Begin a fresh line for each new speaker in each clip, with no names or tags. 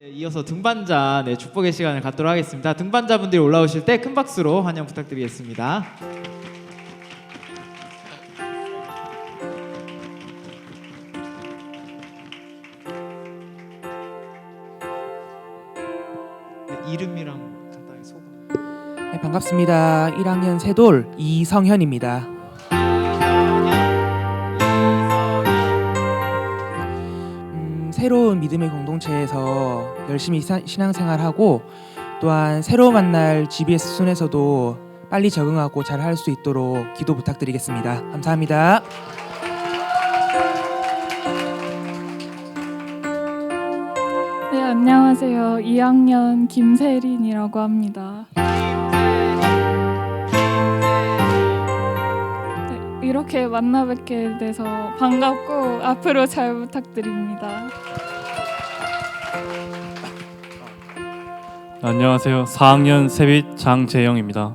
네, 이어서 등반자 네, 축복의 시간을 갖도록 하겠습니다. 등반자분들이 올라오실 때 큰 박수로 환영 부탁드리겠습니다. 네, 이름이랑 간단히 소감.
네, 반갑습니다. 1학년 세돌 이성현입니다. 새로운 믿음의 공동체에서 열심히 사- 신앙생활하고 또한 새로 만날 GBS 순에서도 빨리 적응하고 잘 할 수 있도록 기도 부탁드리겠습니다. 감사합니다.
네, 안녕하세요. 2학년 김세린이라고 합니다. 이렇게 만나 뵙게 돼서 반갑고 앞으로 잘 부탁드립니다.
안녕하세요. 4학년 세빛 장재영입니다.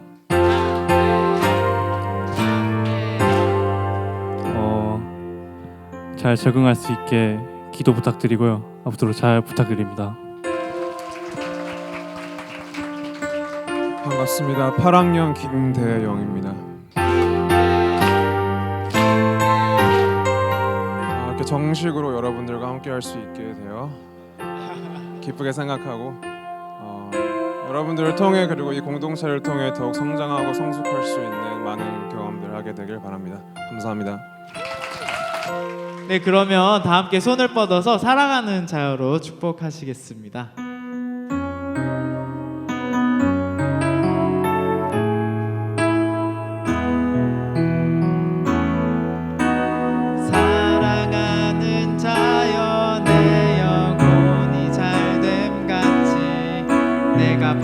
어, 잘 적응할 수 있게 기도 부탁드리고요. 앞으로 잘 부탁드립니다.
반갑습니다. 8학년 김대영입니다. 이렇게 정식으로 여러분들과 함께 할 수 있게 되어 기쁘게 생각하고 어, 여러분들을 통해 그리고 이 공동체를 통해 더욱 성장하고 성숙할 수 있는 많은 경험들 하게 되길 바랍니다. 감사합니다.
네, 그러면 다 함께 손을 뻗어서 사랑하는 자여로 축복하시겠습니다.